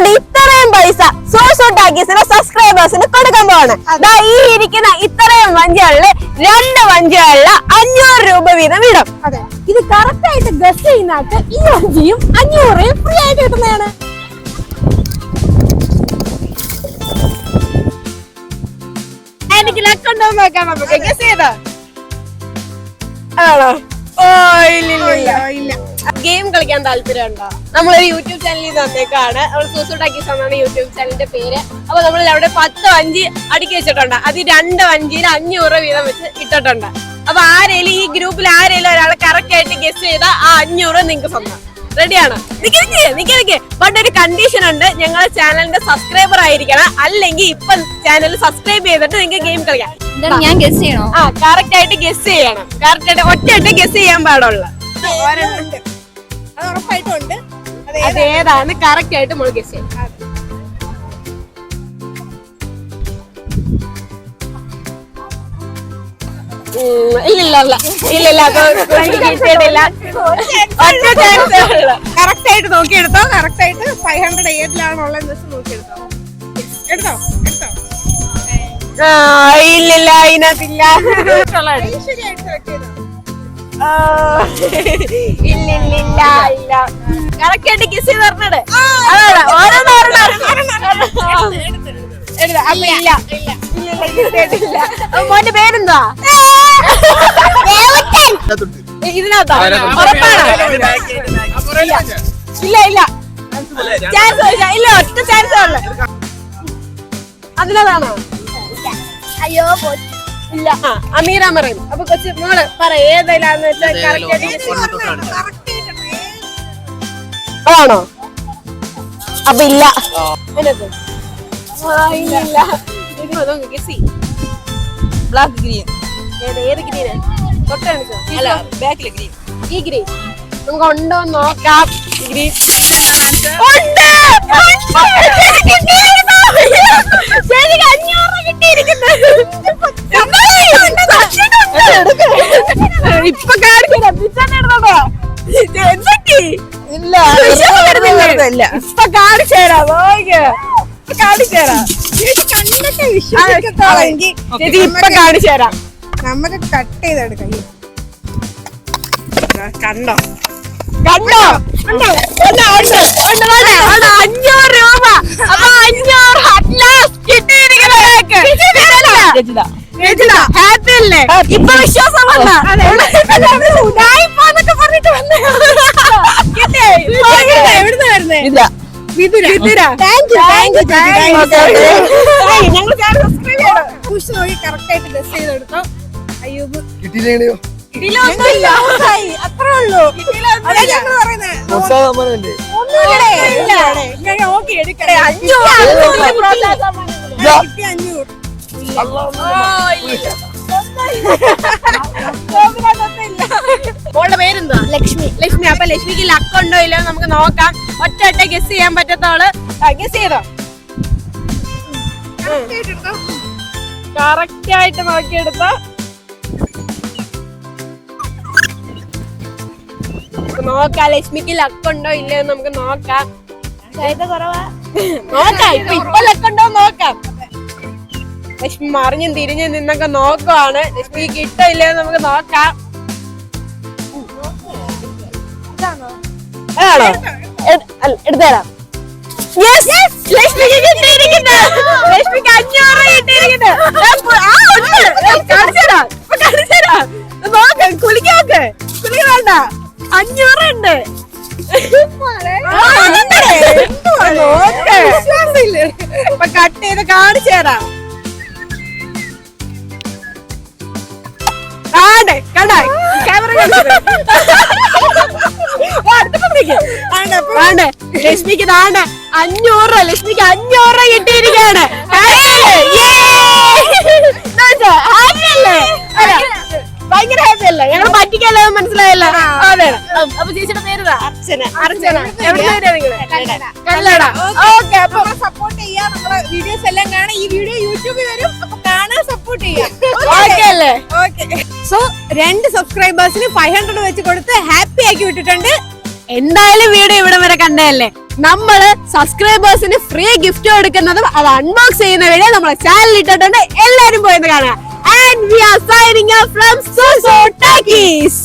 അതുകൊണ്ട് ഇത്രയും പൈസ സോഴ്സ് ടാക്കീസിന്റെ സബ്സ്ക്രൈബേഴ്സിന് കൊടുക്കാൻ പോവാണ്. ഈ ഇരിക്കുന്ന ഇത്രയും വഞ്ചികളിൽ രണ്ട് വഞ്ചികളിൽ അഞ്ഞൂറ് രൂപ വീതം വിടും ഇത് കറക്റ്റ് ആയിട്ട് ഗസ് ചെയ്യുന്ന ആൾക്ക് ഈ വഞ്ചിയും അഞ്ഞൂറേയും ഫ്രീ ആയിട്ട് കിട്ടുന്നതാണ്. എനിക്ക് ലക്കുണ്ടോ നോക്കാം നമുക്ക്. ഗസ് ചെയ്തോ? ആണോ? ഓ ഇല്ല ഇല്ല. ഗെയിം കളിക്കാൻ താല്പര്യമുണ്ടോ? നമ്മളൊരു യൂട്യൂബ് ചാനലിൽ തന്നേക്കാണ്. നമ്മൾ സൂസുട്ടാക്കി എന്നാണ് യൂട്യൂബ് ചാനലിന്റെ പേര്. അപ്പൊ നമ്മൾ അവിടെ പത്ത് വഞ്ചി അടുക്കി വെച്ചിട്ടുണ്ട്. അത് രണ്ട് വഞ്ചിയിൽ അഞ്ഞൂറ് വീതം വെച്ച് ഇട്ടിട്ടുണ്ട്. അപ്പൊ ആരേലും ഈ ഗ്രൂപ്പിൽ ആരേലും ഒരാളെ കറക്റ്റ് ആയിട്ട് ഗെസ് ചെയ്താൽ ആ അഞ്ഞൂറ് നിങ്ങൾക്ക് സ്വന്തം റെഡിയാണോ നിക്ക് നിക്കേ നിക്ക് ബട്ട് ഒരു കണ്ടീഷൻ ഉണ്ട്. ഞങ്ങളുടെ ചാനലിന്റെ സബ്സ്ക്രൈബർ ആയിരിക്കണം. അല്ലെങ്കിൽ ഇപ്പൊ ചാനൽ സബ്സ്ക്രൈബ് ചെയ്തിട്ട് നിങ്ങൾക്ക് ഗെയിം കളിക്കാം. ഞാൻ ഗസ് ചെയ്യണോ? ആ കറക്റ്റ് ആയിട്ട് ഗസ് ചെയ്യണം. കറക്റ്റ് ആയിട്ട് ഒറ്റയായിട്ട് ഗസ് ചെയ്യാൻ പാടുള്ളൂ. അത് ഉറപ്പായിട്ടും ഉണ്ട് അത് ഏതാണ്? കറക്റ്റ് ആയിട്ട് നമ്മൾ ഗസ് ചെയ്യണം ഉം, ഇല്ലില്ല ഇല്ല. ഇല്ലില്ല കിട്ടിയിട്ടില്ല ഒറ്റ ചാൻസേ കറക്റ്റ് ആയിട്ട് നോക്കിയെടുത്തോ. കറക്റ്റ് ആയിട്ട് ഫൈവ് ഹൺഡ്രഡ് ഏതിലാണ് ഉള്ളത് നോക്കിയെടുത്തോ. എടുത്തോ? എടുത്തോ? ആ, ഇല്ലില്ല അതിനകത്തില്ല. ശരിയായിട്ട് സെലക്ട് ചെയ്തോ? ആ, ഇല്ലില്ലില്ല ഇല്ല. കിസ് ചെയ്ത് പറഞ്ഞത് അതാണ് കിട്ടിയിട്ടില്ല. അപ്പൊ മോന്റെ പേരെന്താ ഇതിനകത്താ? ഇല്ല. ഇല്ല ചാൻസ് ഇല്ല ഒറ്റ ചാൻസ് അതിനതാണോ അയ്യോ ഇല്ല ആ അമീറ പറയും അപ്പൊ കൊച്ചു മോൾ പറ ഏതെല്ലാന്ന് വെച്ചാൽ കറക്റ്റ് ആണോ? അപ്പൊ ഇല്ല. ബ്ലാക്ക് ഗ്രീൻ ഏത് ഗ്രീന് തൊട്ട് കാണിച്ചോ. അല്ല ബാക്കിലെ ഗ്രീൻ ഈ ഗ്രീൻ നമുക്ക് ഉണ്ടോ നോക്കാം. ഗ്രീൻ ഉണ്ട്! ഇല്ല വിശ്വാസം വരുന്നില്ലേ? ഇല്ല ഇപ്പൊ കാണിച്ചു തരാം ഇപ്പൊ കാണിച്ചു തരാം കണ്ണൊക്കെ വിശ്വസിക്കത്തോളെങ്കിൽ ചേച്ചി ഇപ്പൊ കാണിച്ചു തരാം നമുക്ക് കട്ട് ചെയ്തെടുക്കാം കണ്ടോ? കണ്ടോ? കണ്ടോ? സബ്സ്ക്രൈബ് ചെയ്യണം. പുഷ് നോക്കി കറക്റ്റ് ആയിട്ട് ഡ്രസ് ചെയ്തെടുത്തോ. അയ്യൂബ്. ഇതിലൊന്നുമില്ല അത്രേ ഉള്ളൂ. പറയുന്നത്? ഇല്ല. അഞ്ഞൂറ്. ലക്ഷ്മി ലക്ഷ്മി അപ്പൊ ലക്ഷ്മിക്ക് ലക്ക് ഉണ്ടോ ഇല്ലയോ നമുക്ക് നോക്കാം. ഒറ്റ ഒറ്റ ഗസ് ചെയ്യാൻ പറ്റത്തോൾ ഗസ് ചെയ്തോ? കറക്റ്റ് ആയിട്ട് നോക്കിയെടുത്തോ. നോക്കാം ലക്ഷ്മിക്ക് ലക്ക് ഉണ്ടോ ഇല്ലയോ നമുക്ക് നോക്കാം. നോക്കാം ഇപ്പൊ ഇപ്പൊ ലക്ക് ഉണ്ടോ നോക്കാം. ലക്ഷ്മി മറിഞ്ഞും തിരിഞ്ഞും നിന്നൊക്കെ നോക്കുവാണ്. ലക്ഷ്മിക്ക് കിട്ടില്ലേ നമുക്ക് നോക്കാം. കാണിച്ചു തരാം. നോക്ക് കുളിക്ക് വേണ്ട. അഞ്ഞൂറ് ഉണ്ട്. കട്ട് ചെയ്ത് കാണിച്ചു തരാം. ആണ് കണ്ട? ക്യാമറ ആണ് ലക്ഷ്മിക്ക് താണ്ട അഞ്ഞൂറ് രൂപ ലക്ഷ്മിക്ക് അഞ്ഞൂറ് രൂപ കിട്ടിയിരിക്കുകയാണ്. ഭയങ്കര ഹാപ്പി അല്ലേ ഞങ്ങൾ പറ്റിക്കല്ലോ മനസ്സിലായല്ലോ? അതെ. അപ്പൊ ചേച്ചിയുടെ പേര് അർച്ചന. അർച്ചന. കല്ലട ഓക്കെ അപ്പൊ സപ്പോർട്ട് ചെയ്യാം. നമ്മുടെ വീഡിയോസ് എല്ലാം കാണാം. ഈ വീഡിയോ യൂട്യൂബിൽ വരും. സപ്പോർട്ട് ചെയ്യാം. ഓക്കെ അല്ലേ? സോ രണ്ട് സബ്സ്ക്രൈബേഴ്സിന് ഫൈവ് ഹൺഡ്രഡ് വെച്ച് കൊടുത്ത് ഹാപ്പി ആക്കി വിട്ടിട്ടുണ്ട്. എന്തായാലും വീഡിയോ ഇവിടെ വരെ കണ്ടതല്ലേ? നമ്മൾ സബ്സ്ക്രൈബേഴ്സിന് ഫ്രീ ഗിഫ്റ്റ് കൊടുക്കുന്നതും അത് അൺബോക്സ് ചെയ്യുന്ന വീഡിയോ നമ്മളെ ചാനൽ ഇട്ടിട്ടുണ്ട്. എല്ലാരും പോയെന്ന് കാണുക. And we are signing from Soso Talkies